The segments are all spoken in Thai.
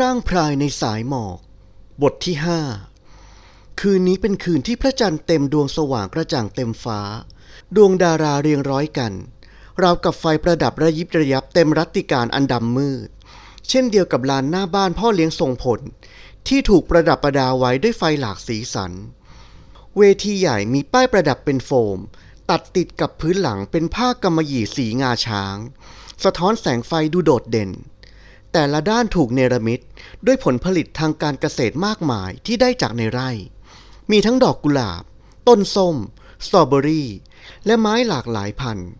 ร่างพรายในสายหมอก บทที่ห้าคืนนี้เป็นคืนที่พระจันทร์เต็มดวงสว่างกระจ่างเต็มฟ้า ดวงดาราเรียงร้อยกัน ราวกับไฟประดับระยิบระยับเต็มรัตติการอันดำมืด เช่นเดียวกับลานหน้าบ้านพ่อเลี้ยงทรงผล ที่ถูกประดับประดาไว้ด้วยไฟหลากสีสัน เวทีใหญ่มีป้ายประดับเป็นโฟม ตัดติดกับพื้นหลังเป็นผ้ากำมะหยี่สีงาช้าง สะท้อนแสงไฟดูโดดเด่น แต่ละด้านถูกเนรมิตด้วยผลผลิตทางการเกษตรมากมายที่ได้จากในไร่ มีทั้งดอกกุหลาบ ต้นส้ม สตรอเบอรี่ และไม้หลากหลายพันธุ์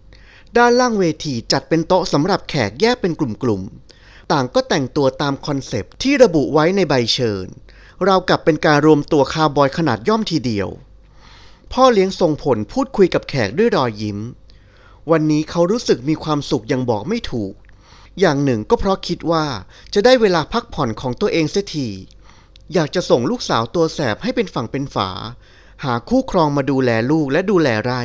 ด้านล่างเวทีจัดเป็นโต๊ะสำหรับแขกแยกเป็นกลุ่มๆ ต่างก็แต่งตัวตามคอนเซปต์ที่ระบุไว้ในใบเชิญ เรากับเป็นการรวมตัวคาร์บอยขนาดย่อมทีเดียว พ่อเลี้ยงทรงผลพูดคุยกับแขกด้วยรอยยิ้ม วันนี้เขารู้สึกมีความสุขอย่างบอกไม่ถูก อย่างหนึ่งก็เพราะคิดว่าจะได้เวลาพักผ่อนของตัวเองเสียทีอยากจะส่งลูกสาวตัวแสบให้เป็นฝั่งเป็นฝา หาคู่ครองมาดูแลลูกและดูแลไร่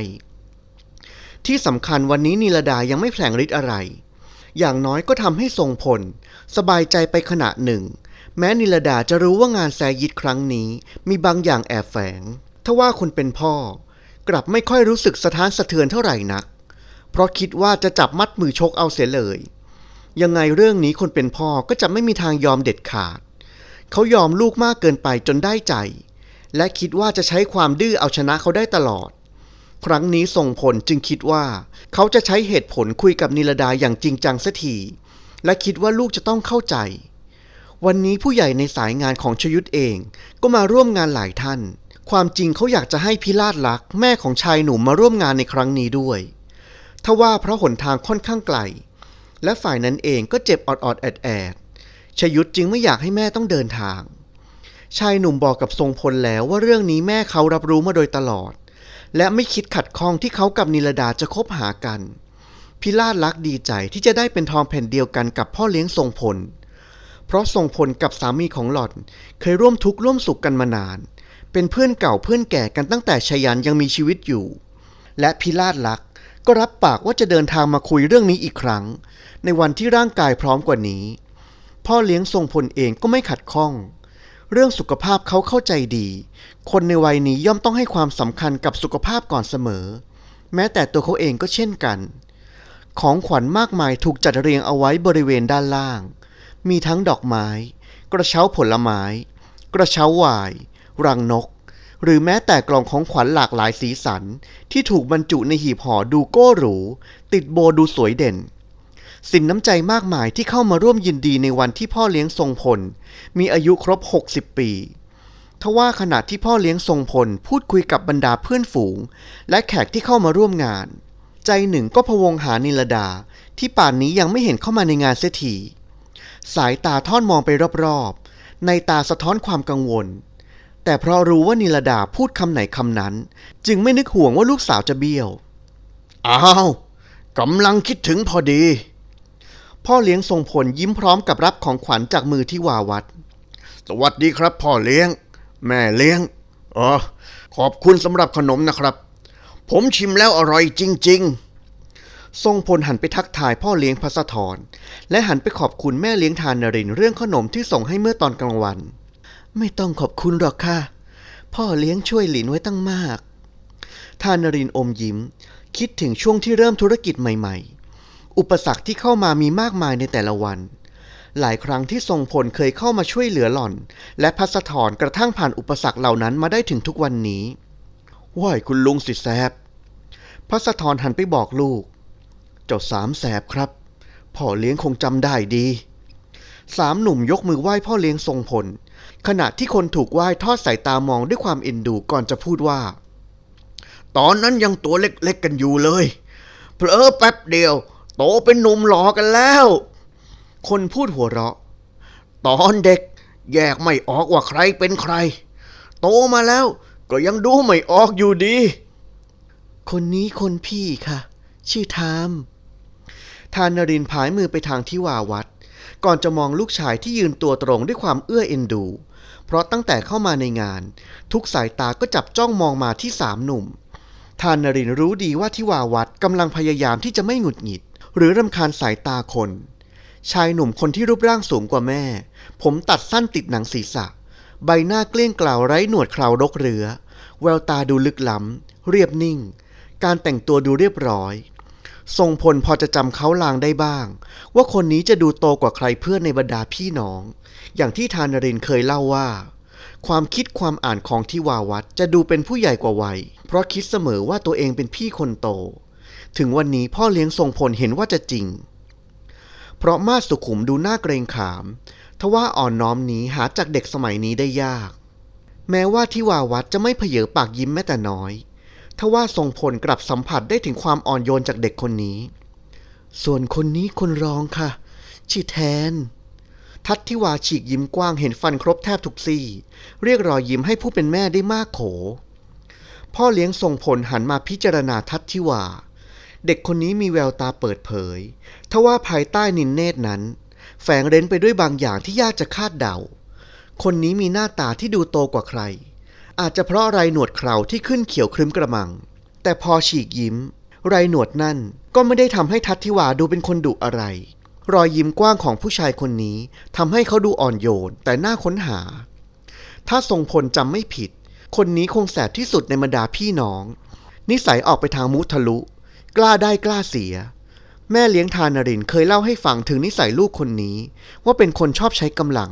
ที่สำคัญวันนี้นิลดายังไม่แผลงฤทธิ์อะไร อย่างน้อยก็ทำให้ทรงผล สบายใจไปขณะหนึ่ง แม้นิลดาจะรู้ว่างานแซยิดครั้งนี้ มีบางอย่างแอบแฝงทว่าคนเป็นพ่อ กลับไม่ค่อยรู้สึกสะท้านสะเทือนเท่าไหร่นัก เพราะคิดว่าจะจับมัดมือชกเอาเสียเลย ยังไงเรื่องนี้คนเป็นพ่อก็จะไม่มีทางยอมเด็ดขาด เขายอมลูกมากเกินไปจนได้ใจ และคิดว่าจะใช้ความดื้อเอาชนะเขาได้ตลอด ครั้งนี้ส่งผลจึงคิดว่า เขาจะใช้เหตุผลคุยกับนิลดาอย่างจริงจังสักทีและคิดว่าลูกจะต้องเข้าใจ วันนี้ผู้ใหญ่ในสายงานของชยุทธเองก็มาร่วมงานหลายท่าน ความจริงเขาอยากจะให้พิลาดลักษ์แม่ของชายหนุ่มมาร่วมงานในครั้งนี้ด้วยทว่าเพราะหนทางค่อนข้างไกล และฝ่ายนั้นเองก็เจ็บออดๆแอดแอดชยุทธจึงไม่อยากให้แม่ต้องเดินทาง ชายหนุ่มบอกกับทรงพลแล้วว่าเรื่องนี้แม่เขารับรู้มาโดยตลอด และไม่คิดขัดข้องที่เขากับนิลดาจะคบหากัน พิลาดลักษ์ดีใจที่จะได้เป็นทองแผ่นเดียวกันกับพ่อเลี้ยงทรงพล เพราะทรงพลกับสามีของหล่อนเคยร่วมทุกข์ร่วมสุขกันมานาน เป็นเพื่อนเก่าเพื่อนแก่กันตั้งแต่ชยันยังมีชีวิตอยู่ และพิลาดลักษ์ ก็รับปากว่าจะเดินทางมาคุยเรื่องนี้อีกครั้ง ในวันที่ร่างกายพร้อมกว่านี้ พ่อเลี้ยงทรงพลเองก็ไม่ขัดข้อง เรื่องสุขภาพเขาเข้าใจดี คนในวัยนี้ย่อมต้องให้ความสำคัญกับสุขภาพก่อนเสมอ แม้แต่ตัวเขาเองก็เช่นกัน ของขวัญมากมายถูกจัดเรียงเอาไว้บริเวณด้านล่าง มีทั้งดอกไม้ กระเช้าผลไม้ กระเช้าวาย รังนก หรือแม้แต่กล่องของขวัญหลากหลายสีสัน ที่ถูกบรรจุในหีบห่อดูโก้หรู ติดโบดูสวยเด่น สินน้ำใจมากมายที่เข้ามาร่วมยินดีในวันที่พ่อเลี้ยงทรงพล มีอายุครบ 60 ปีทว่าขณะที่พ่อเลี้ยงทรงพลพูดคุยกับบรรดาเพื่อนฝูง และแขกที่เข้ามาร่วมงาน ใจหนึ่งก็พวงหานิลดา ที่ป่านนี้ยังไม่เห็นเข้ามาในงานเสียทีสายตาทอดมองไปรอบๆ ในตาสะท้อนความกังวล แต่เพราะรู้ว่านิลดาพูดคำไหนคำนั้น จึงไม่นึกห่วงว่าลูกสาวจะเบี้ยว อ้าวกำลังคิดถึงพอดี พ่อเลี้ยงทรงพลยิ้มพร้อมกับรับของขวัญจากมือที่วาวัด สวัสดีครับพ่อเลี้ยง แม่เลี้ยงอ๋อขอบคุณสำหรับขนมนะครับ ผมชิมแล้วอร่อยจริง ๆ ทรงพลหันไปทักทายพ่อเลี้ยงพัสธรและหันไปขอบคุณแม่เลี้ยงทานนรินเรื่องขนมที่ส่งให้เมื่อตอนกลางวัน ไม่ต้องขอบคุณหรอกค่ะ พ่อเลี้ยงช่วยหลินไว้ตั้งมากทานนรินอมยิ้ม คิดถึงช่วงที่เริ่มธุรกิจใหม่ๆ อุปสรรคที่เข้ามามีมากมายในแต่ละวัน หลายครั้งที่ทรงพลเคยเข้ามาช่วยเหลือหล่อน และพัสธรกระทั่งผ่านอุปสรรคเหล่านั้นมาได้ถึงทุกวันนี้ไหว้คุณลุงสิแซบพัสธรหันไปบอกลูก เจ้าสามแสบครับ พ่อเลี้ยงคงจำได้ดี สามหนุ่มยกมือไหว้พ่อเลี้ยงทรงพล ขณะที่คนถูกไหว้ทอดสายตามองด้วยความเอ็นดูก่อนจะพูดว่า ตอนนั้นยังตัวเล็กๆกันอยู่เลย เพลอแป๊บเดียว โตเป็นหนุ่มหล่อกันแล้ว คนพูดหัวเราะ ตอนเด็กแยกไม่ออกว่าใครเป็นใคร โตมาแล้วก็ยังดูไม่ออกอยู่ดี คนนี้คนพี่ค่ะ ชื่อทามทานนรินทร์ผายมือไปทางที่วาวัด ก่อนจะมองลูกชายที่ยืนตัวตรงด้วยความเอื้อเอ็นดู เพราะตั้งแต่เข้ามาในงาน ทุกสายตาก็จับจ้องมองมาที่สามหนุ่มทานนรินรู้ดีว่าที่วาวัดกำลังพยายามที่จะไม่หงุดหงิด หรือรำคาญสายตาคน ชายหนุ่มคนที่รูปร่างสูงกว่าแม่ ผมตัดสั้นติดหนังศีรษะ ใบหน้าเกลี้ยงกล่าวไร้หนวดเคราวรกเรือ แววตาดูลึกล้ำเรียบนิ่ง การแต่งตัวดูเรียบร้อย ทรงพลพอจะจำเขาลางได้บ้าง ว่าคนนี้จะดูโตกว่าใครเพื่อนในบรรดาพี่น้อง อย่างที่ธานรินเคยเล่าว่า ความคิดความอ่านของทิวาวัดจะดูเป็นผู้ใหญ่กว่าวัย เพราะคิดเสมอว่าตัวเองเป็นพี่คนโต ถึงวันนี้พ่อเลี้ยงทรงพลเห็นว่าจะจริง เพราะมาสุขุมดูน่าเกรงขาม ทว่าอ่อนน้อมนี้หาจากเด็กสมัยนี้ได้ยาก แม้ว่าทิวาวัดจะไม่เพเยปากยิ้มแม้แต่น้อย ทว่าทรงพลกลับสัมผัสได้ถึงความอ่อนโยนจากเด็กคนนี้ ส่วนคนนี้คนรองค่ะ ชื่อแทน ทัตทิวาฉีกยิ้มกว้างเห็นฟันครบแทบทุกซี่ เรียกรอยยิ้มให้ผู้เป็นแม่ได้มากโข พ่อเลี้ยงทรงพลหันมาพิจารณาทัตทิวา เด็กคนนี้มีแววตาเปิดเผย ทว่าภายใต้นินเนตรนั้น แฝงเร้นไปด้วยบางอย่างที่ยากจะคาดเดา คนนี้มีหน้าตาที่ดูโตกว่าใคร อาจจะเพราะไรหนวดเคราที่ขึ้นเขียวครึ้มกระมัง แต่พอฉีกยิ้ม ไรหนวดนั่นก็ไม่ได้ทำให้ทัตทิวาดูเป็นคนดุอะไร รอยยิ้มกว้างของผู้ชายคนนี้ทำให้เขาดูอ่อนโยนแต่น่าค้นหา ถ้าทรงพลจำไม่ผิด คนนี้คงแสบที่สุดในบรรดาพี่น้อง นิสัยออกไปทางมุทะลุ กล้าได้กล้าเสีย แม่เลี้ยงทานรินเคยเล่าให้ฟังถึงนิสัยลูกคนนี้ ว่าเป็นคนชอบใช้กำลัง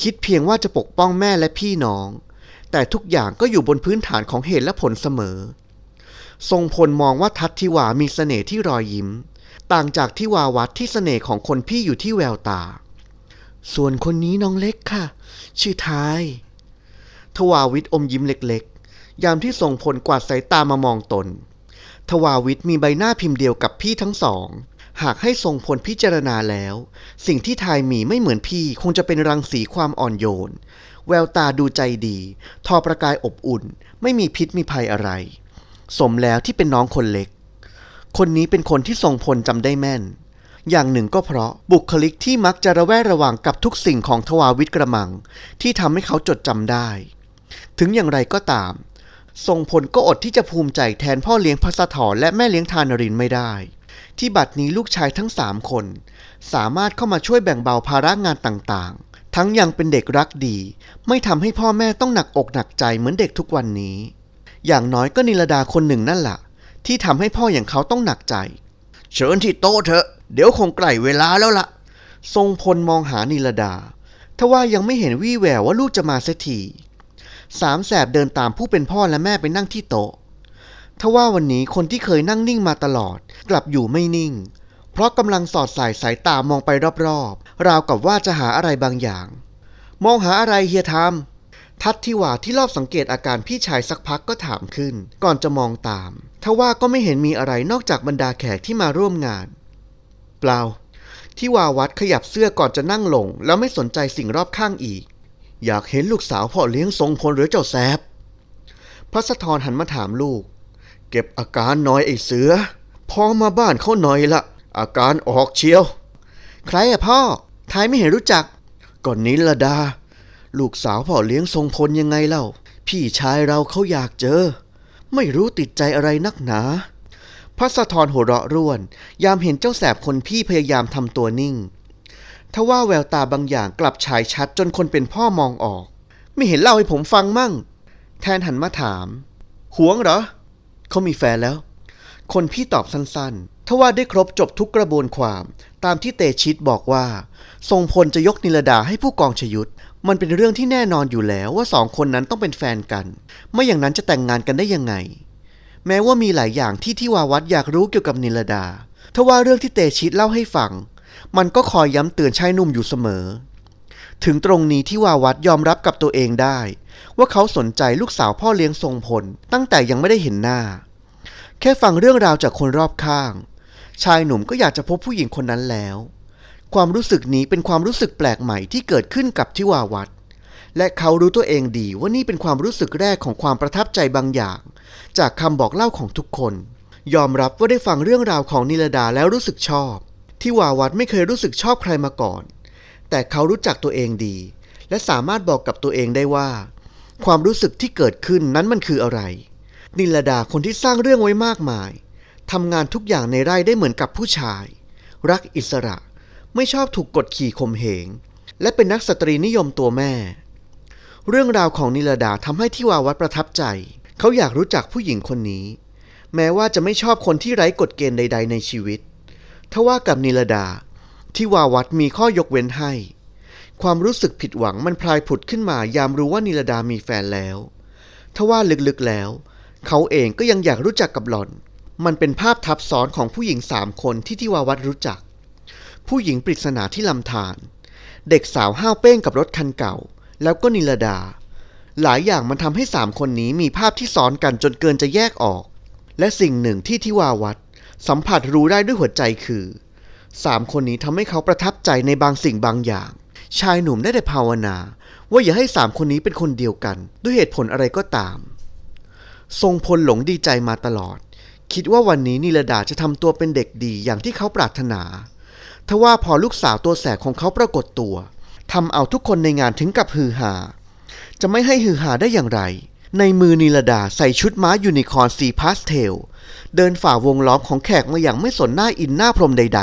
คิดเพียงว่าจะปกป้องแม่และพี่น้อง แต่ทุกอย่างก็อยู่บนพื้นฐานของเหตุและผลเสมอ ทรงพลมองว่าทัตทิวามีเสน่ห์ที่รอยยิ้ม ต่างจากทิวาวัดที่เสน่ห์ของคนพี่อยู่ที่แววตา ส่วนคนนี้น้องเล็กค่ะ ชื่อทาย ทวาวิทย์อมยิ้มเล็กๆ ยามที่ทรงพลกวาดสายตามามองตน ทวาวิทย์มีใบหน้าพิมพ์เดียวกับพี่ทั้งสองหากให้ทรงพลพิจารณาแล้ว สิ่งที่ทายมีไม่เหมือนพี่คงจะเป็นรังสีความอ่อนโยน แววตาดูใจดี ทอประกายอบอุ่น ไม่มีพิษมีภัยอะไร สมแล้วที่เป็นน้องคนเล็ก คนนี้เป็นคนที่ทรงพลจำได้แม่น อย่างหนึ่งก็เพราะบุคลิกที่มักจะระแวดระวังกับทุกสิ่งของทวาวิทย์กระมัง ที่ทำให้เขาจดจำได้ ถึงอย่างไรก็ตาม ทรงพลก็อดที่จะภูมิใจแทนพ่อเลี้ยงพัสถรและแม่เลี้ยงทานรินไม่ได้ที่บัดนี้ลูกชายทั้งสามคน สามารถเข้ามาช่วยแบ่งเบาภาระงานต่างๆ ทั้งยังเป็นเด็กรักดี ไม่ทำให้พ่อแม่ต้องหนักอกหนักใจเหมือนเด็กทุกวันนี้ อย่างน้อยก็นิลดาคนหนึ่งนั่นแหละที่ทำให้พ่ออย่างเขาต้องหนักใจ เชิญที่โต๊ะเถอะ เดี๋ยวคงใกล้เวลาแล้วละ่ะ ทรงพลมองหานิลดาทว่ายังไม่เห็นวี่แววว่าลูกจะมาเสียทีสามแสบเดินตามผู้เป็นพ่อและแม่ไปนั่งที่โต๊ะทว่าวันนี้คนที่เคยนั่งนิ่งมาตลอด กลับอยู่ไม่นิ่ง เพราะกำลังสอดสายสายตามองไปรอบๆ ราวกับว่าจะหาอะไรบางอย่าง มองหาอะไรเฮียทำทัดที่ว่าที่รอบสังเกตอาการพี่ชายสักพักก็ถามขึ้น ก่อนจะมองตาม ทว่าก็ไม่เห็นมีอะไรนอกจากบรรดาแขกที่มาร่วมงาน เปล่าที่วาวัดขยับเสื้อก่อนจะนั่งลง แล้วไม่สนใจสิ่งรอบข้างอีก อยากเห็นลูกสาวพ่อเลี้ยงทรงพลหรือเจ้าแซบพระสะทรหันมาถามลูก เก็บอาการน้อยไอ้เสือ พอมาบ้านเขาหน่อยละ อาการออกเชียว ใครอะพ่อทายไม่เห็นรู้จัก ก่อนนี้ละดา ลูกสาวพ่อเลี้ยงทรงพลยังไงเล่า พี่ชายเราเขาอยากเจอ ไม่รู้ติดใจอะไรนักหนาพระสะทรหัวเราะร่วน ยามเห็นเจ้าแสบคนพี่พยายามทำตัวนิ่ง ทว่าแววตาบางอย่างกลับฉายชัดจนคนเป็นพ่อมองออก ไม่เห็นเล่าให้ผมฟังมั่ง แทนหันมาถามหวงเหรอ เขามีแฟนแล้ว คนพี่ตอบสั้นๆ ทว่าได้ครบจบทุกกระบวนความ ตามที่เตชิตบอกว่า ทรงพลจะยกนิลดาให้ผู้กองชยุทธมันเป็นเรื่องที่แน่นอนอยู่แล้วว่าสองคนนั้นต้องเป็นแฟนกัน ไม่อย่างนั้นจะแต่งงานกันได้ยังไง แม้ว่ามีหลายอย่างที่ที่วาวัดอยากรู้เกี่ยวกับนิลดาทว่าเรื่องที่เตชิตเล่าให้ฟัง มันก็คอยย้ำเตือนชายหนุ่มอยู่เสมอ ถึงตรงนี้ที่วาวัดยอมรับกับตัวเองได้ ว่าเขาสนใจลูกสาวพ่อเลี้ยงทรงพล ตั้งแต่ยังไม่ได้เห็นหน้า แค่ฟังเรื่องราวจากคนรอบข้าง ชายหนุ่มก็อยากจะพบผู้หญิงคนนั้นแล้ว ความรู้สึกนี้เป็นความรู้สึกแปลกใหม่ที่เกิดขึ้นกับทิวาวัดและเขารู้ตัวเองดีว่านี่เป็นความรู้สึกแรกของความประทับใจบางอย่าง จากคำบอกเล่าของทุกคน ยอมรับว่าได้ฟังเรื่องราวของนิลดาแล้วรู้สึกชอบ ที่วาวัดไม่เคยรู้สึกชอบใครมาก่อน แต่เขารู้จักตัวเองดี และสามารถบอกกับตัวเองได้ว่า ความรู้สึกที่เกิดขึ้นนั้นมันคืออะไร นิลดาคนที่สร้างเรื่องไว้มากมาย ทำงานทุกอย่างในไร่ได้เหมือนกับผู้ชาย รักอิสระ ไม่ชอบถูกกดขี่ข่มเหง และเป็นนักสตรีนิยมตัวแม่ เรื่องราวของนิลดาทำให้ทิวาวัดประทับใจ เขาอยากรู้จักผู้หญิงคนนี้ แม้ว่าจะไม่ชอบคนที่ไร้กฎเกณฑ์ใด ๆ ในชีวิต ทว่ากับนิลดาทิวาวัดมีข้อยกเว้นให้ ความรู้สึกผิดหวังมันพลายผุดขึ้นมายามรู้ว่านิลดามีแฟนแล้ว ทว่าลึกๆแล้ว เขาเองก็ยังอยากรู้จักกับหล่อน มันเป็นภาพทับซ้อนของผู้หญิงสามคนที่ทิวาวัดรู้จัก ผู้หญิงปริศนาที่ลำธารเด็กสาวห้าวเป้งกับรถคันเก่า แล้วก็นิลดา หลายอย่างมันทำให้สามคนนี้มีภาพที่ซ้อนกันจนเกินจะแยกออก และสิ่งหนึ่งที่ทิวาวัดสัมผัสรู้ได้ด้วยหัวใจคือสามคนนี้ทำให้เขาประทับใจในบางสิ่งบางอย่าง ชายหนุ่มได้แต่ภาวนา ว่าอย่าให้สามคนนี้เป็นคนเดียวกัน ด้วยเหตุผลอะไรก็ตาม ทรงพลหลงดีใจมาตลอด คิดว่าวันนี้นิลดาจะทำตัวเป็นเด็กดีอย่างที่เขาปรารถนา ทว่าพอลูกสาวตัวแสบของเขาปรากฏตัวทำเอาทุกคนในงานถึงกับฮือฮา จะไม่ให้ฮือฮาได้อย่างไร ในมือนิลดาใส่ชุดม้ายูนิคอร์นสีพาสเทล เดินฝ่าวงล้อมของแขกมาอย่างไม่สนหน้าอินหน้าพรมใด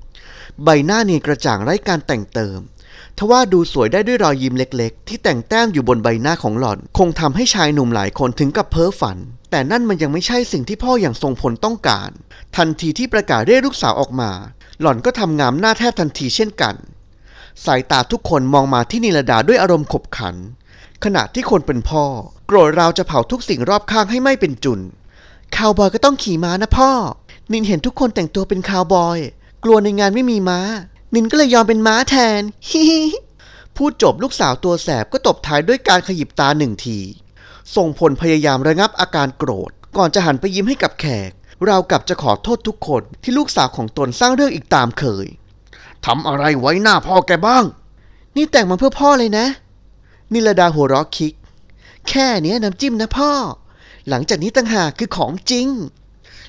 ๆ ใบหน้าเนียนกระจ่างไร้การแต่งเติมทว่าดูสวยได้ด้วยรอยยิ้มเล็ก ๆ ที่แต่งแต้มอยู่บนใบหน้าของหล่อน คงทำให้ชายหนุ่มหลายคนถึงกับเพ้อฝัน แต่นั่นมันยังไม่ใช่สิ่งที่พ่ออย่างทรงพลต้องการ ทันทีที่ประกาศเรียกลูกสาวออกมา หล่อนก็ทำงามหน้าแทบทันทีเช่นกัน สายตาทุกคนมองมาที่นิลดาด้วยอารมณ์ขบขัน ขณะที่คนเป็นพ่อ โกรธราวจะเผาทุกสิ่งรอบข้างให้ไม่เป็นจุนคาวบอยก็ต้องขี่ม้านะพ่อ นินเห็นทุกคนแต่งตัวเป็นคาวบอย กลัวในงานไม่มีม้า นินก็เลยยอมเป็นม้าแทนฮิฮิพูดจบลูกสาวตัวแสบก็ตบท้ายด้วยการขยิบตาหนึ่งที ส่งผลพยายามระงับอาการโกรธ ก่อนจะหันไปยิ้มให้กับแขกราวกับจะขอโทษทุกคนที่ลูกสาวของตนสร้างเรื่องอีกตามเคยทำอะไรไว้หน้าพ่อแกบ้าง นี่แต่งมาเพื่อพ่อเลยนะ นิลดาหัวเราะคิก แค่เนี้ยน้ำจิ้มนะพ่อ หลังจากนี้ต่างหากคือของจริง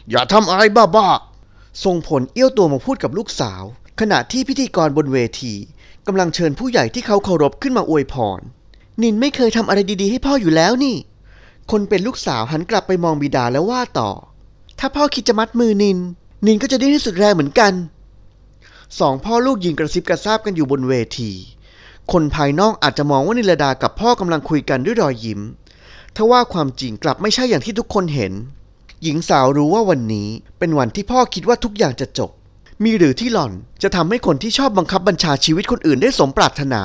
อย่าทำอะไรบ้าๆทรงผลเอี้ยวตัวมาพูดกับลูกสาว ขณะที่พิธีกรบนเวทีกำลังเชิญผู้ใหญ่ที่เขาเคารพขึ้นมาอวยพร นินไม่เคยทำอะไรดีๆ ให้พ่ออยู่แล้วนี่ คนเป็นลูกสาวหันกลับไปมองบิดาแล้วว่าต่อ ถ้าพ่อคิดจะมัดมือนิน นินก็จะได้ที่สุดแรงเหมือนกัน สองพ่อลูกยืนกระซิบกระซาบกันอยู่บนเวที คนภายนอกอาจจะมองว่านิลดากับพ่อกำลังคุยกันด้วยรอยยิ้มทว่าความจริงกลับไม่ใช่อย่างที่ทุกคนเห็น หญิงสาวรู้ว่าวันนี้เป็นวันที่พ่อคิดว่าทุกอย่างจะจบ มีหรือที่หล่อนจะทำให้คนที่ชอบบังคับบัญชาชีวิตคนอื่นได้สมปรารถนา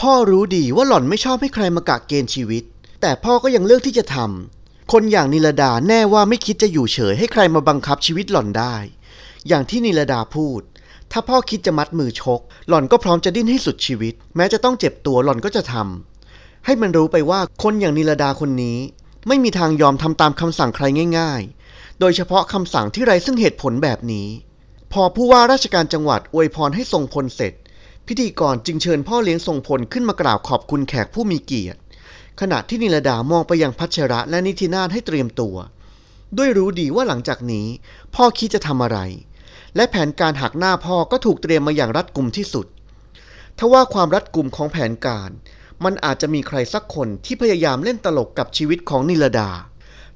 พ่อรู้ดีว่าหล่อนไม่ชอบให้ใครมากะเกณฑ์ชีวิต แต่พ่อก็ยังเลือกที่จะทำคนอย่างนิลดาแน่ว่าไม่คิดจะอยู่เฉยให้ใครมาบังคับชีวิตหล่อนได้ อย่างที่นิลดาพูด ถ้าพ่อคิดจะมัดมือชก หล่อนก็พร้อมจะดิ้นให้สุดชีวิต แม้จะต้องเจ็บตัวหล่อนก็จะทำให้มันรู้ไปว่าคนอย่างนิลดาคนนี้ ไม่มีทางยอมทำตามคำสั่งใครง่าย ๆ โดยเฉพาะคำสั่งที่ไร้ซึ่งเหตุผลแบบนี้ พอผู้ว่าราชการจังหวัดอวยพรให้ทรงพลเสร็จ พิธีกรจึงเชิญพ่อเลี้ยงทรงพลขึ้นมากล่าวขอบคุณแขกผู้มีเกียรติ ขณะที่นิลดามองไปยังพัชระและนิธินาถให้เตรียมตัว ด้วยรู้ดีว่าหลังจากนี้ พ่อคิดจะทำอะไร และแผนการหักหน้าพ่อก็ถูกเตรียมมาอย่างรัดกุมที่สุดทว่าความรัดกุมของแผนการ มันอาจจะมีใครสักคนที่พยายามเล่นตลกกับชีวิตของนิลดา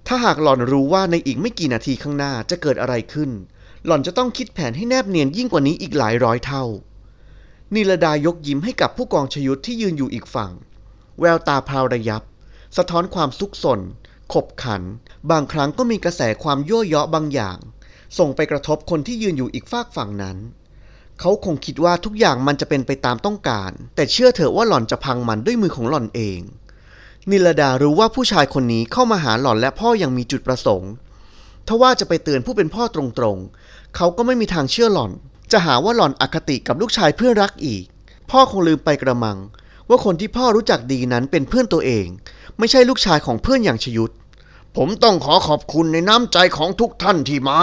ถ้าหากหล่อนรู้ว่าในอีกไม่กี่นาทีข้างหน้าจะเกิดอะไรขึ้น หล่อนจะต้องคิดแผนให้แนบเนียนยิ่งกว่านี้อีกหลายร้อยเท่า นิลดายกยิ้มให้กับผู้กองชยุทธที่ยืนอยู่อีกฝั่ง แววตาพราวระยับ สะท้อนความซุกซนขบขัน บางครั้งก็มีกระแสความยั่วเยาะบางอย่าง ส่งไปกระทบคนที่ยืนอยู่อีกฝากฝั่งนั้น เขาคงคิดว่าทุกอย่างมันจะเป็นไปตามต้องการ แต่เชื่อเถอะว่าหล่อนจะพังมันด้วยมือของหล่อนเอง นิลดารู้ว่าผู้ชายคนนี้เข้ามาหาหล่อนและพ่อยังมีจุดประสงค์ทว่าจะไปเตือนผู้เป็นพ่อตรงๆ เขาก็ไม่มีทางเชื่อหล่อน จะหาว่าหล่อนอคติกับลูกชายเพื่อนรักอีก พ่อคงลืมไปกระมัง ว่าคนที่พ่อรู้จักดีนั้นเป็นเพื่อนตัวเอง ไม่ใช่ลูกชายของเพื่อนอย่างชยุทธผมต้องขอขอบคุณในน้ำใจของทุกท่านที่มา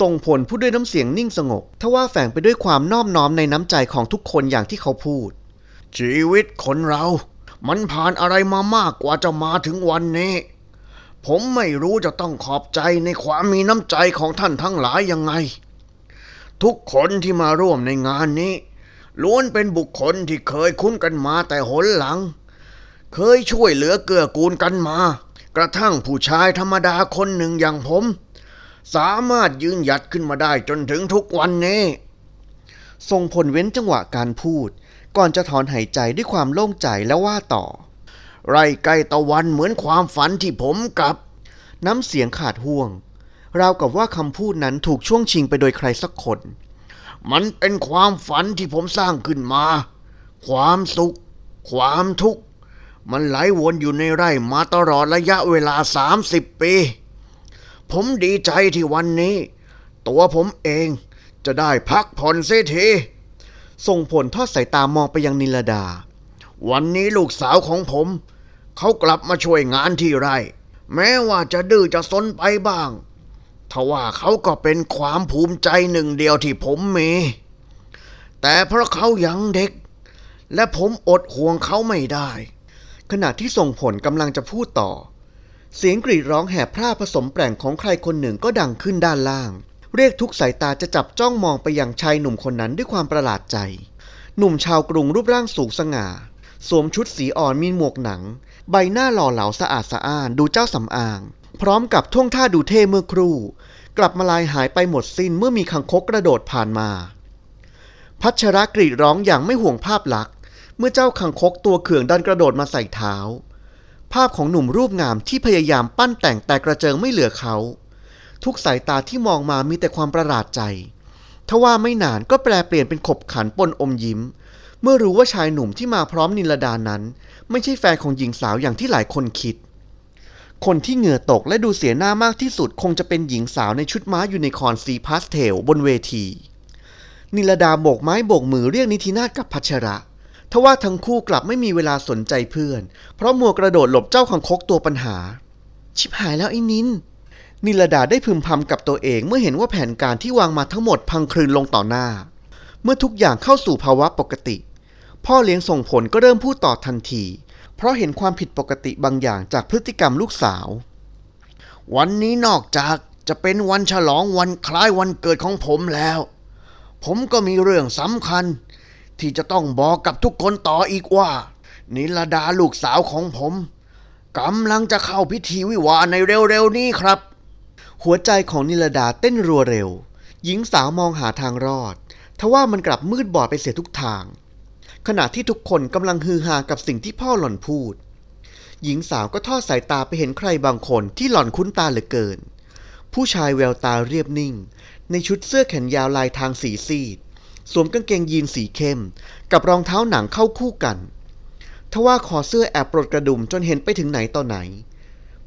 ส่งผลพูดด้วยน้ำเสียงนิ่งสงบทว่าแฝงไปด้วยความนอบน้อมในน้ำใจของทุกคนอย่างที่เขาพูด ชีวิตคนเรา มันผ่านอะไรมามากกว่าจะมาถึงวันนี้ ผมไม่รู้จะต้องขอบใจในความมีน้ำใจของท่านทั้งหลายยังไง ทุกคนที่มาร่วมในงานนี้ ล้วนเป็นบุคคลที่เคยคุ้นกันมาแต่หนหลัง เคยช่วยเหลือเกื้อกูลกันมา กระทั่งผู้ชายธรรมดาคนหนึ่งอย่างผม สามารถยืนหยัดขึ้นมาได้จนถึงทุกวันนี้ทรงพลเว้นจังหวะการพูด ก่อนจะถอนหายใจด้วยความโล่งใจแล้วว่าต่อ ไรใกลตะวันเหมือนความฝันที่ผมกับ น้ำเสียงขาดห่วง ราวกับว่าคำพูดนั้นถูกช่วงชิงไปโดยใครสักคน มันเป็นความฝันที่ผมสร้างขึ้นมา ความสุข ความทุกข์ มันไหลวนอยู่ในไร่มาตลอดระยะเวลา30ปี ผมดีใจที่วันนี้ ตัวผมเองจะได้พักผ่อนเสียทีส่งผลทอดสายตามองไปยังนิลดา วันนี้ลูกสาวของผม เขากลับมาช่วยงานที่ไร่ แม้ว่าจะดื้อจะซนไปบ้าง ทว่าเขาก็เป็นความภูมิใจหนึ่งเดียวที่ผมมี แต่เพราะเขายังเด็ก และผมอดห่วงเขาไม่ได้ ขณะที่ส่งผลกำลังจะพูดต่อ เสียงกรีดร้องแหบพร่าผสมแปลงของใครคนหนึ่งก็ดังขึ้นด้านล่าง เรียกทุกสายตาจะจับจ้องมองไปยังชายหนุ่มคนนั้นด้วยความประหลาดใจ หนุ่มชาวกรุงรูปร่างสูงสง่า สวมชุดสีอ่อนมีหมวกหนัง ใบหน้าหล่อเหลาสะอาดสะอ้านดูเจ้าสำอาง พร้อมกับท่วงท่าดูเท่เมื่อครู่ กลับมาลายหายไปหมดสิ้นเมื่อมีคังคกกระโดดผ่านมา พัชระกรีดร้องอย่างไม่ห่วงภาพลักษณ์ เมื่อเจ้าคังคกตัวเขื่องดันกระโดดมาใส่เท้า ภาพของหนุ่มรูปงามที่พยายามปั้นแต่งแต่กระเจิงไม่เหลือเขา ทุกสายตาที่มองมามีแต่ความประหลาดใจทว่าไม่นานก็แปลเปลี่ยนเป็นขบขันปนอมยิ้ม เมื่อรู้ว่าชายหนุ่มที่มาพร้อมนิลดานั้น ไม่ใช่แฟนของหญิงสาวอย่างที่หลายคนคิด คนที่เหงื่อตกและดูเสียหน้ามากที่สุดคงจะเป็นหญิงสาวในชุดม้าอยู่ในคอนสีพาสเทลบนเวที นิลดาโบกไม้โบกมือเรียกนิธินาถกับพัชระทว่าทั้งคู่กลับไม่มีเวลาสนใจเพื่อน เพราะมัวกระโดดหลบเจ้าขังคกตัวปัญหา ชิบหายแล้วไอ้นิน นิลดาได้พึมพำกับตัวเองเมื่อเห็นว่าแผนการที่วางมาทั้งหมดพังคลืนลงต่อหน้า เมื่อทุกอย่างเข้าสู่ภาวะปกติ พ่อเลี้ยงส่งผลก็เริ่มพูดต่อทันที เพราะเห็นความผิดปกติบางอย่างจากพฤติกรรมลูกสาว วันนี้นอกจากจะเป็นวันฉลองวันคล้ายวันเกิดของผมแล้ว ผมก็มีเรื่องสำคัญ ที่จะต้องบอกกับทุกคนต่ออีกว่า นิลดาลูกสาวของผมกำลังจะเข้าพิธีวิวาในเร็วๆนี้ครับ หัวใจของนิลดาเต้นรัวเร็ว หญิงสาวมองหาทางรอดทว่ามันกลับมืดบอดไปเสียทุกทาง ขณะที่ทุกคนกำลังฮือฮากับสิ่งที่พ่อหล่อนพูด หญิงสาวก็ทอดสายตาไปเห็นใครบางคนที่หล่อนคุ้นตาเหลือเกิน ผู้ชายแววตาเรียบนิ่ง ในชุดเสื้อแขนยาวลายทางสีซีด สวมกางเกงยีนสีเข้ม กับรองเท้าหนังเข้าคู่กันทว่าคอเสื้อแอบปลดกระดุมจนเห็นไปถึงไหนต่อไหน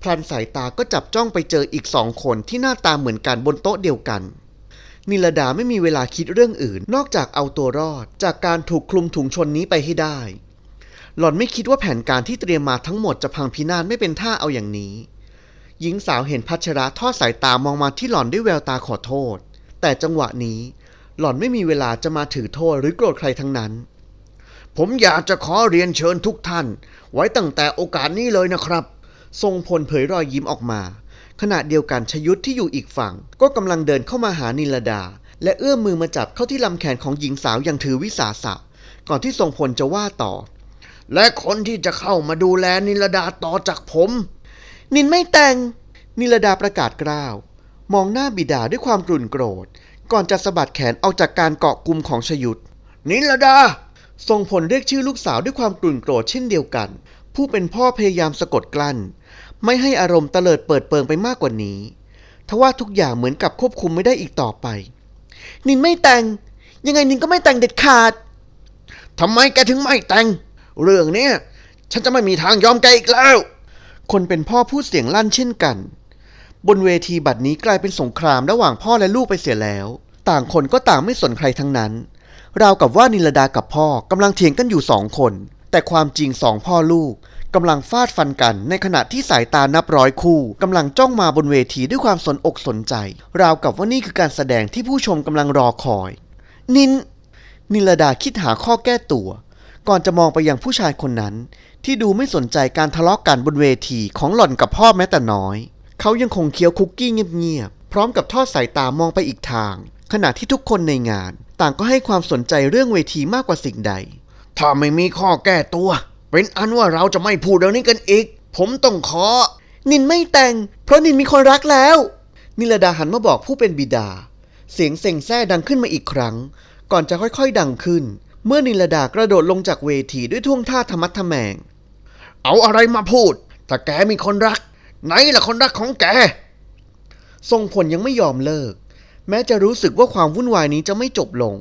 พลันสายตาก็จับจ้องไปเจออีกสองคนที่หน้าตาเหมือนกันบนโต๊ะเดียวกัน นิลดาไม่มีเวลาคิดเรื่องอื่น นอกจากเอาตัวรอด จากการถูกคลุมถุงชนนี้ไปให้ได้ หล่อนไม่คิดว่าแผนการที่เตรียมมาทั้งหมดจะพังพินาศไม่เป็นท่าเอาอย่างนี้ หญิงสาวเห็นพัชระทอดสายตามองมาที่หล่อนด้วยแววตาขอโทษ แต่จังหวะนี้ หล่อนไม่มีเวลาจะมาถือโทษหรือโกรธใครทั้งนั้น ผมอยากจะขอเรียนเชิญทุกท่าน ไว้ตั้งแต่โอกาสนี้เลยนะครับ ทรงพลเผยรอยยิ้มออกมา ขณะเดียวกันชยุทธที่อยู่อีกฝั่ง ก็กำลังเดินเข้ามาหานิลดา และเอื้อมมือมาจับเข้าที่ลำแขนของหญิงสาวอย่างถือวิสาสะ ก่อนที่ทรงพลจะว่าต่อ และคนที่จะเข้ามาดูแลนิลดาต่อจากผม นินไม่แต่ง นิลดาประกาศกล้าว มองหน้าบิดาด้วยความกรุ่นโกรธ ก่อนจะสะบัดแขนออกจากการเกาะกลุ่มของชยุทธนิลดา ทรงผลเรียกชื่อลูกสาวด้วยความกรุ่นโกรธเช่นเดียวกัน ผู้เป็นพ่อพยายามสะกดกลั้น ไม่ให้อารมณ์เตลิดเปิดเปิงไปมากกว่านี้ทว่าทุกอย่างเหมือนกับควบคุมไม่ได้อีกต่อไป นินไม่แต่ง ยังไงนินก็ไม่แต่งเด็ดขาดทำไมแกถึงไม่แต่ง เรื่องเนี้ยฉันจะไม่มีทางยอมแกอีกแล้ว คนเป็นพ่อพูดเสียงลั่นเช่นกัน บนเวทีบัดนี้กลายเป็นสงครามระหว่างพ่อและลูกไปเสียแล้ว ต่างคนก็ต่างไม่สนใครทั้งนั้น ราวกับว่านิลดากับพ่อกำลังเถียงกันอยู่สองคน แต่ความจริงสองพ่อลูก กำลังฟาดฟันกัน ในขณะที่สายตานับร้อยคู่กำลังจ้องมาบนเวทีด้วยความสนอกสนใจ ราวกับว่านี่คือการแสดงที่ผู้ชมกำลังรอคอย นิน นิลดาคิดหาข้อแก้ตัว ก่อนจะมองไปยังผู้ชายคนนั้น ที่ดูไม่สนใจการทะเลาะกันบนเวทีของหล่อนกับพ่อแม้แต่น้อย เขายังคงเคี้ยวคุกกี้เงียบๆพร้อมกับทอดสายตามองไปอีกทาง ขณะที่ทุกคนในงาน ต่างก็ให้ความสนใจเรื่องเวทีมากกว่าสิ่งใด ถ้าไม่มีข้อแก้ตัว เป็นอันว่าเราจะไม่พูดเรื่องนี้กันอีก ผมต้องขอ นินไม่แต่ง เพราะนินมีคนรักแล้ว นิลดาหันมาบอกผู้เป็นบิดา เสียงเซ็งแซ่ดังขึ้นมาอีกครั้ง ก่อนจะค่อยๆดังขึ้น เมื่อนิลดากระโดดลงจากเวทีด้วยท่วงท่าธรรมัดทแมง เอาอะไรมาพูด ถ้าแกมีคนรัก ไหนล่ะคนรักของแก ทรงผลยังไม่ยอมเลิก แม้จะรู้สึกว่าความวุ่นวายนี้จะไม่จบลง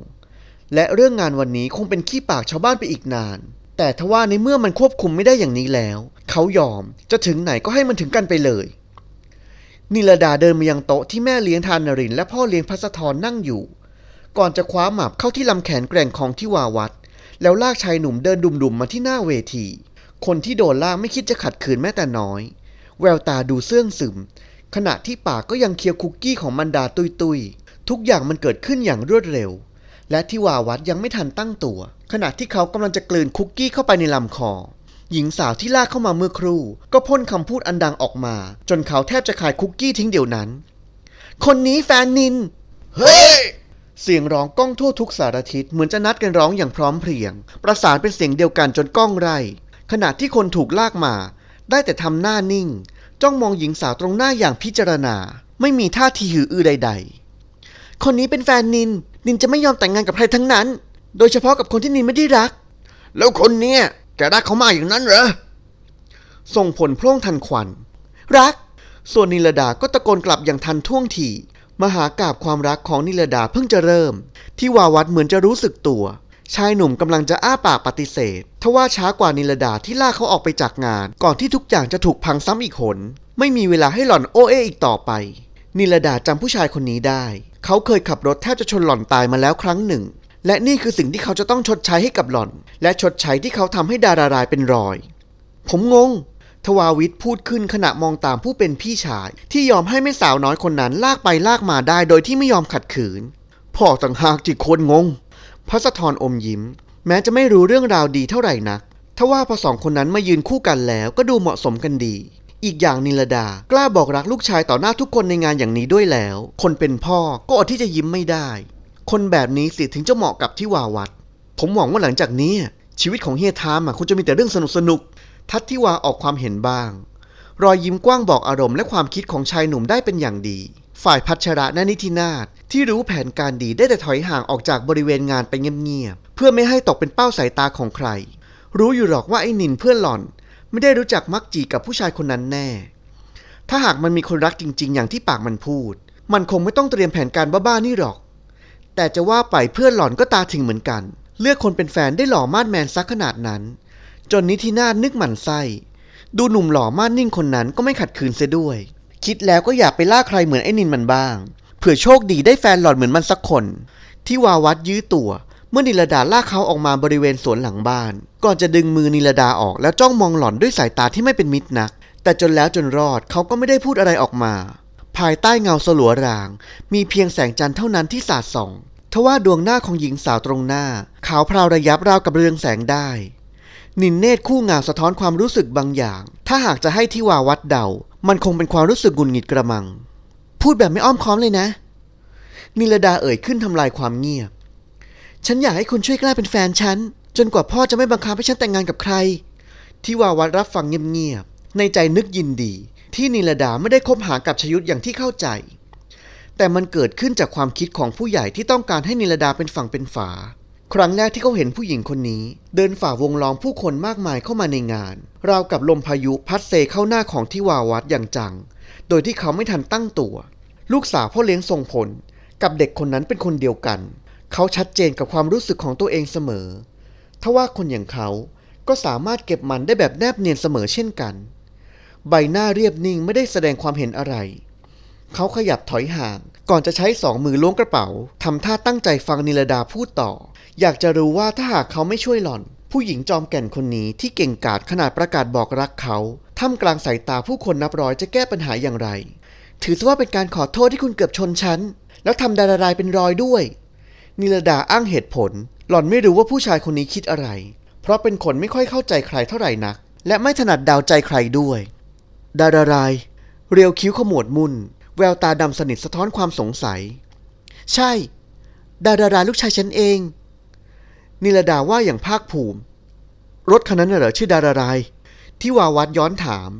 และเรื่องงานวันนี้คงเป็นขี้ปากชาวบ้านไปอีกนาน แต่ทว่าในเมื่อมันควบคุมไม่ได้อย่างนี้แล้ว เขายอมจะถึงไหนก็ให้มันถึงกันไปเลย นิลดาเดินมายังโต๊ะที่แม่เลี้ยงทานนรินและพ่อเลี้ยงพัสธรนั่งอยู่ ก่อนจะคว้าหมับเข้าที่ลำแขนแกร่งของทิวาวัดแล้วลากชายหนุ่มเดินดุมๆมาที่หน้าเวที คนที่โดนลากไม่คิดจะขัดขืนแม้แต่น้อย แววตาดูเสื่องซึม ขณะที่ปากก็ยังเคี้ยวคุกกี้ของมันดาตุยๆทุกอย่างมันเกิดขึ้นอย่างรวดเร็ว และทิวาวัดยังไม่ทันตั้งตัว ขณะที่เขากำลังจะกลืนคุกกี้เข้าไปในลำคอ หญิงสาวที่ลากเข้ามาเมื่อครู่ ก็พ่นคำพูดอันดังออกมา จนเขาแทบจะขายคุกกี้ทิ้งเดี๋ยวนั้น คนนี้แฟนนิน เฮ้ย เสียงร้องก้องทั่วทุกสารทิศเหมือนจะนัดกันร้องอย่างพร้อมเพรียง ประสานเป็นเสียงเดียวกันจนก้องไร่ขณะที่คนถูกลากมา ได้แต่ทำหน้านิ่ง จ้องมองหญิงสาวตรงหน้าอย่างพิจารณา ไม่มีท่าทีหืออือใด ๆ คนนี้เป็นแฟนนิน นินจะไม่ยอมแต่งงานกับใครทั้งนั้น โดยเฉพาะกับคนที่นินไม่ได้รัก แล้วคนเนี้ยแกรักเขามากอย่างนั้นเหรอ ส่งผลพร่งทันควัน รัก ส่วนนิลดาก็ตะโกนกลับอย่างทันท่วงทีมหากาบความรักของนิลดาเพิ่งจะเริ่ม ที่วาวัดเหมือนจะรู้สึกตัว ชายหนุ่มกำลังจะอ้าปากปฏิเสธทว่าช้ากว่านิลดาที่ลากเขาออกไปจากงาน ก่อนที่ทุกอย่างจะถูกพังซ้ำอีกหน ไม่มีเวลาให้หล่อนโอเออีกต่อไป นิลดาจำผู้ชายคนนี้ได้ เขาเคยขับรถแทบจะชนหล่อนตายมาแล้วครั้งหนึ่ง และนี่คือสิ่งที่เขาจะต้องชดใช้ให้กับหล่อน และชดใช้ที่เขาทำให้ดารารายเป็นรอย ผมงง ทวาวิทพูดขึ้นขณะมองตามผู้เป็นพี่ชาย ที่ยอมให้แม่สาวน้อยคนนั้นลากไปลากมาได้โดยที่ไม่ยอมขัดขืน พ่อต่างหากที่คนงงพัสธรอมยิ้ม แม้จะไม่รู้เรื่องราวดีเท่าไหร่นักทว่าพอสองคนนั้นมายืนคู่กันแล้วก็ดูเหมาะสมกันดี อีกอย่างนิลดา กล้าบอกรักลูกชายต่อหน้าทุกคนในงานอย่างนี้ด้วยแล้ว คนเป็นพ่อก็อดที่จะยิ้มไม่ได้ คนแบบนี้สิถึงจะเหมาะกับที่วาวัด ผมหวังว่าหลังจากนี้ ชีวิตของเฮียทามคงจะมีแต่เรื่องสนุกสนุกทัดที่วาออกความเห็นบ้าง รอยยิ้มกว้างบอกอารมณ์และความคิดของชายหนุ่มได้เป็นอย่างดี ฝ่ายพัชระและนิธินาถที่รู้แผนการดีได้แต่ถอยห่างออกจากบริเวณงานไปเงียบๆเพื่อไม่ให้ตกเป็นเป้าสายตาของใคร รู้อยู่หรอกว่าไอ้นินเพื่อนหล่อน ไม่ได้รู้จักมักจีกับผู้ชายคนนั้นแน่ ถ้าหากมันมีคนรักจริง ๆ อย่างที่ปากมันพูด มันคงไม่ต้องเตรียมแผนการบ้าๆนี่หรอก แต่จะว่าไปเพื่อนหล่อนก็ตาถึงเหมือนกัน เลือกคนเป็นแฟนได้หล่อมาดแมนซักขนาดนั้น จนนิธินานึกหมั่นไส้ ดูหนุ่มหล่อมาดนิ่งคนนั้นก็ไม่ขัดขืนเสียด้วย คิดแล้วก็อยากไปล่าใครเหมือนไอ้นินมันบ้าง เผื่อโชคดีได้แฟนหล่อนเหมือนมันสักคน ที่วาวัดยื้อตัว มื่อนิลดาลากเขาออกมาบริเวณสวนหลังบ้าน ก่อนจะดึงมือนิลดาออกแล้วจ้องมองหล่อนด้วยสายตาที่ไม่เป็นมิตรนัก แต่จนแล้วจนรอดเขาก็ไม่ได้พูดอะไรออกมา ภายใต้เงาสลัวราง มีเพียงแสงจันทร์เท่านั้นที่สาดส่องทว่าดวงหน้าของหญิงสาวตรงหน้า ขาวพราวระยับราวกับเรืองแสงได้ นินเนตคู่งามสะท้อนความรู้สึกบางอย่าง ถ้าหากจะให้ที่วาวัดเดา มันคงเป็นความรู้สึกหงุนหงิดกระมัง พูดแบบไม่อ้อมค้อมเลยนะนิลดาเอ่ยขึ้นทำลายความเงียบ ฉันอยากให้คุณช่วยกล้าเป็นแฟนฉัน จนกว่าพ่อจะไม่บังคับให้ฉันแต่งงานกับใคร ที่วาวัดรับฟังเงียบๆ ในใจนึกยินดี ที่นิลดาไม่ได้คบหากับชยุทธอย่างที่เข้าใจ แต่มันเกิดขึ้นจากความคิดของผู้ใหญ่ที่ต้องการให้นิลดาเป็นฝั่งเป็นฝา ครั้งแรกที่เขาเห็นผู้หญิงคนนี้ เดินฝ่าวงล้อมผู้คนมากมายเข้ามาในงาน ราวกับลมพายุพัดเซเข้าหน้าของทิวาวัดอย่างจัง โดยที่เขาไม่ทันตั้งตัว ลูกสาวพ่อเลี้ยงทรงผล กับเด็กคนนั้นเป็นคนเดียวกัน เขาชัดเจนกับความรู้สึกของตัวเองเสมอ ทว่าคนอย่างเขาก็สามารถเก็บมันได้แบบแนบเนียนเสมอเช่นกัน ใบหน้าเรียบนิ่งไม่ได้แสดงความเห็นอะไร เขาขยับถอยห่างก่อนจะใช้สองมือล้วงกระเป๋าทำท่าตั้งใจฟังนิลดาพูดต่อ อยากจะรู้ว่าถ้าหากเขาไม่ช่วยหล่อน ผู้หญิงจอมแก่นคนนี้ที่เก่งกาจขนาดประกาศบอกรักเขาท่ามกลางสายตาผู้คนนับร้อยจะแก้ปัญหาอย่างไร ถือซะว่าเป็นการขอโทษที่คุณเกือบชนฉันแล้วทำดารารายเป็นรอยด้วย นิลดาอ้างเหตุผล หล่อนไม่รู้ว่าผู้ชายคนนี้คิดอะไร เพราะเป็นคนไม่ค่อยเข้าใจใครเท่าไหร่นัก และไม่ถนัดเดาใจใครด้วย ดาราราย เรียวคิ้วขมวดมุนแววตาดำสนิทสะท้อนความสงสัย ใช่ ดารารายลูกชายฉันเอง นิลดาว่าอย่างภาคภูมิ รถคันนั้นน่ะเหรอชื่อดารารายที่วาวัดย้อนถาม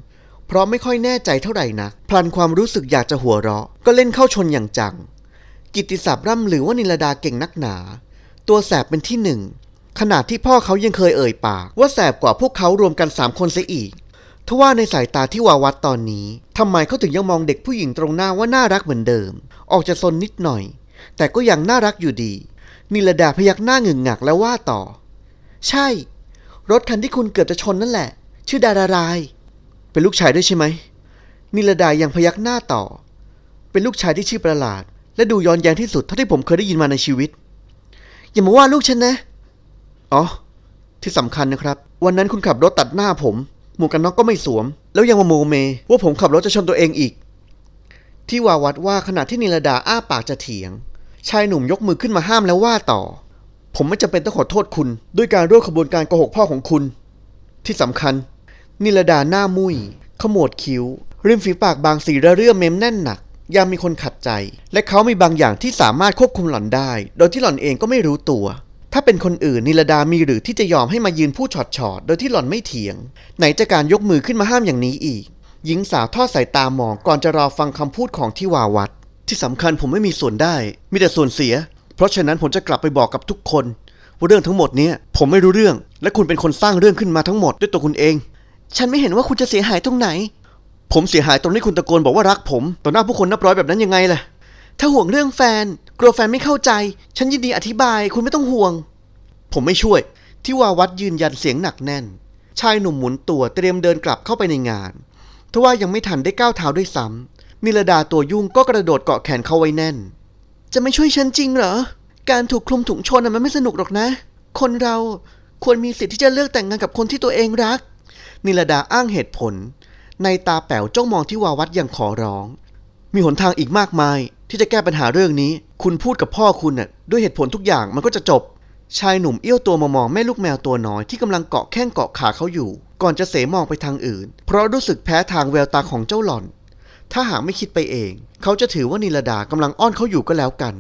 เพราะไม่ค่อยแน่ใจเท่าไหร่นักพลันความรู้สึกอยากจะหัวเราะ ก็เล่นเข้าชนอย่างจัง กิติศัพท์ร่ำลือว่านิลดาเก่งนักหนา ตัวแสบเป็นที่หนึ่งขนาดที่พ่อเขายังเคยเอ่ยปาก ว่าแสบกว่าพวกเขารวมกันสามคนเสียอีกทว่าในสายตาที่วาวัดตอนนี้ทำไมเขาถึงยังมองเด็กผู้หญิงตรงหน้าว่าน่ารักเหมือนเดิม ออกจะซนนิดหน่อย แต่ก็ยังน่ารักอยู่ดี นิลดาพยักหน้าหงึงงักแล้วว่าต่อ ใช่ รถคันที่คุณเกือบจะชนนั่นแหละ ชื่อดาราราย เป็นลูกชายด้วยใช่ไหมนิลดายังพยักหน้าต่อ เป็นลูกชายที่ชื่อประหลาด และดูย้อนแย้งที่สุดเท่าที่ผมเคยได้ยินมาในชีวิต อย่ามาว่าลูกฉันนะ อ๋อ ที่สำคัญนะครับ วันนั้นคุณขับรถตัดหน้าผม หมวกกันน็อกก็ไม่สวม แล้วยังมาโมเม ว่าผมขับรถจะชนตัวเองอีก ที่วาวัดว่าขณะที่นิลดาอ้าปากจะเถียง ชายหนุ่มยกมือขึ้นมาห้ามแล้วว่าต่อ ผมไม่จำเป็นต้องขอโทษคุณ ด้วยการร่วมขบวนการโกหกพ่อของคุณ ที่สำคัญ นิลดาหน้ามุยขมวดคิ้วริมฝีปากบางสีระเรื่อเม้มแน่นหนัก ยามมีคนขัดใจ และเขามีบางอย่างที่สามารถควบคุมหล่อนได้ โดยที่หล่อนเองก็ไม่รู้ตัว ถ้าเป็นคนอื่นนิลดามีหรือที่จะยอมให้มายืนพูดฉอดฉอดๆโดยที่หล่อนไม่เถียง ไหนจะการยกมือขึ้นมาห้ามอย่างนี้อีก หญิงสาวทอดสายตามองก่อนจะรอฟังคำพูดของที่วาวัดที่สำคัญผมไม่มีส่วนได้ มีแต่ส่วนเสีย เพราะฉะนั้นผมจะกลับไปบอกกับทุกคนว่าเรื่องทั้งหมดเนี้ยผมไม่รู้เรื่อง และคุณเป็นคนสร้างเรื่องขึ้นมาทั้งหมดด้วยตัวคุณเอง ฉันไม่เห็นว่าคุณจะเสียหายตรงไหน ผมเสียหายตรงที่คุณตะโกนบอกว่ารักผม ต่อหน้าผู้คนนับร้อยแบบนั้นยังไงล่ะ ถ้าห่วงเรื่องแฟน กลัวแฟนไม่เข้าใจ ฉันยินดีอธิบาย คุณไม่ต้องห่วง ผมไม่ช่วย ที่วาวัดยืนยันเสียงหนักแน่น ชายหนุ่มหมุนตัวเตรียมเดินกลับเข้าไปในงานทว่ายังไม่ทันได้ก้าวเท้าด้วยซ้ำนิลดาตัวยุ่งก็กระโดดเกาะแขนเขาไว้แน่น จะไม่ช่วยฉันจริงเหรอ การถูกคลุมถุงชนน่ะมันไม่สนุกหรอกนะ คนเราควรมีสิทธิ์ที่จะเลือกแต่งงานกับคนที่ตัวเองรักนิลดาอ้างเหตุผล ในตาแป๋วจ้องมองที่วาวัดอย่างขอร้อง มีหนทางอีกมากมาย ที่จะแก้ปัญหาเรื่องนี้ คุณพูดกับพ่อคุณน่ะด้วยเหตุผลทุกอย่างมันก็จะจบ ชายหนุ่มเอี้ยวตัวมามองแม่ลูกแมวตัวน้อยที่กำลังเกาะแข้งเกาะขาเขาอยู่ ก่อนจะเสมองไปทางอื่น เพราะรู้สึกแพ้ทางแววตาของเจ้าหล่อน ถ้าหากไม่คิดไปเอง เขาจะถือว่านิลดากำลังอ้อนเขาอยู่ก็แล้วกัน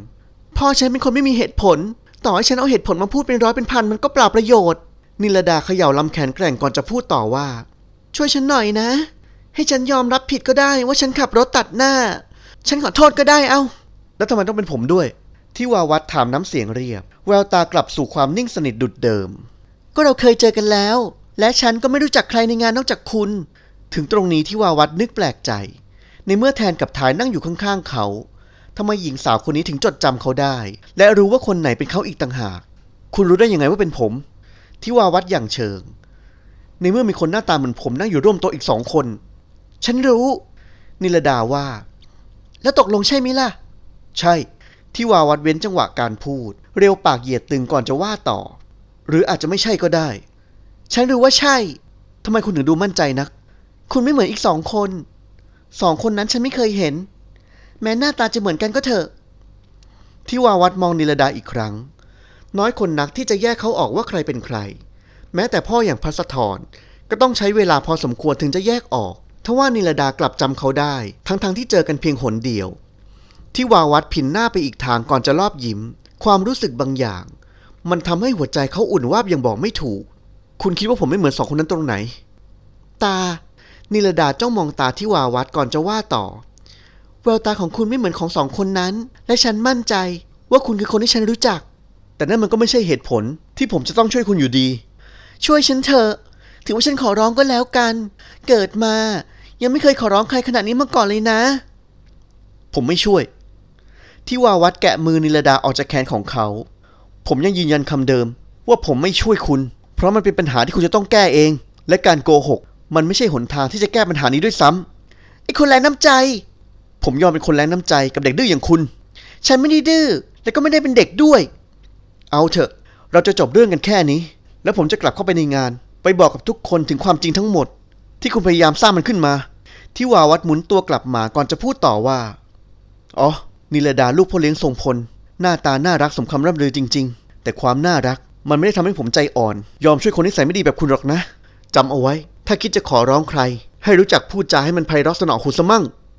พ่อฉันเป็นคนไม่มีเหตุผล ต่อให้ฉันเอาเหตุผลมาพูดเป็นร้อยเป็นพันมันก็เปล่าประโยชน์นิลดาเขย่าลำแขนแกร่งก่อนจะพูดต่อว่า ช่วยฉันหน่อยนะ ให้ฉันยอมรับผิดก็ได้ว่าฉันขับรถตัดหน้า ฉันขอโทษก็ได้เอ้า แล้วทำไมต้องเป็นผมด้วย ที่วาวัดถามน้ำเสียงเรียบ แววตากลับสู่ความนิ่งสนิทดุดเดิม ก็เราเคยเจอกันแล้ว และฉันก็ไม่รู้จักใครในงานนอกจากคุณ ถึงตรงนี้ที่วาวัดนึกแปลกใจ ในเมื่อแทนกับทายนั่งอยู่ข้างๆเขาทำไมหญิงสาวคนนี้ถึงจดจำเขาได้ และรู้ว่าคนไหนเป็นเขาอีกต่างหาก คุณรู้ได้ยังไงว่าเป็นผม ที่วาวัดอย่างเชิง ในเมื่อมีคนหน้าตาเหมือนผมนั่งอยู่ร่วมโต๊ะอีกสองคน ฉันรู้ นิลดาว่า แล้วตกลงใช่ไหมล่ะ ใช่ ที่วาวัดเว้นจังหวะการพูด เร็วปากเหยียดตึงก่อนจะว่าต่อ หรืออาจจะไม่ใช่ก็ได้ ฉันรู้ว่าใช่ทำไมคุณถึงดูมั่นใจนัก คุณไม่เหมือนอีกสองคน สองคนนั้นฉันไม่เคยเห็น แม้หน้าตาจะเหมือนกันก็เถอะ ที่วาวัดมองนิลดาอีกครั้ง น้อยคนนักที่จะแยกเขาออกว่าใครเป็นใคร แม้แต่พ่ออย่างพัสธรก็ต้องใช้เวลาพอสมควรถึงจะแยกออก ทว่านิลดากลับจำเขาได้ ทั้งๆทที่เจอกันเพียงหนเดียว ที่วาวัดผินหน้าไปอีกทางก่อนจะรอบยิ้ม ความรู้สึกบางอย่าง มันทำให้หัวใจเขาอุ่นวาบอย่างบอกไม่ถูก คุณคิดว่าผมไม่เหมือนสองคนนั้นตรงไหน ตา นิลดาจ้องมองตาที่วาวัดก่อนจะว่าต่อ แววตาของคุณไม่เหมือนของสองคนนั้น และฉันมั่นใจ ว่าคุณคือคนที่ฉันรู้จัก แต่นั่นมันก็ไม่ใช่เหตุผลที่ผมจะต้องช่วยคุณอยู่ดี ช่วยฉันเถอะ ถือว่าฉันขอร้องก็แล้วกัน เกิดมา ยังไม่เคยขอร้องใครขนาดนี้มาก่อนเลยนะ ผมไม่ช่วย ที่วาวัดแกะมือนิลดาออกจากแขนของเขา ผมยังยืนยันคำเดิม ว่าผมไม่ช่วยคุณ เพราะมันเป็นปัญหาที่คุณจะต้องแก้เอง และการโกหก มันไม่ใช่หนทางที่จะแก้ปัญหานี้ด้วยซ้ำไอ้คนแรงน้ำใจ ผมยอมเป็นคนแรงน้ำใจกับเด็กดื้ออย่างคุณ ฉันไม่ได้ดื้อและก็ไม่ได้เป็นเด็กด้วย เอาเถอะ เราจะจบเรื่องกันแค่นี้ แล้วผมจะกลับเข้าไปในงาน ไปบอกกับทุกคนถึงความจริงทั้งหมด ที่คุณพยายามสร้างมันขึ้นมา ที่วาวัดหมุนตัวกลับมาก่อนจะพูดต่อว่า อ๋อ นิลดาลูกพ่อเลี้ยงทรงพล หน้าตาน่ารักสมคำร่ำลือจริง ๆ แต่ความน่ารักมันไม่ได้ทำให้ผมใจอ่อน ยอมช่วยคนที่ใส่ไม่ดีแบบคุณหรอกนะจำเอาไว้ ถ้าคิดจะขอร้องใคร ให้รู้จักพูดจาให้มันไพเราะสนอหูสมั่ง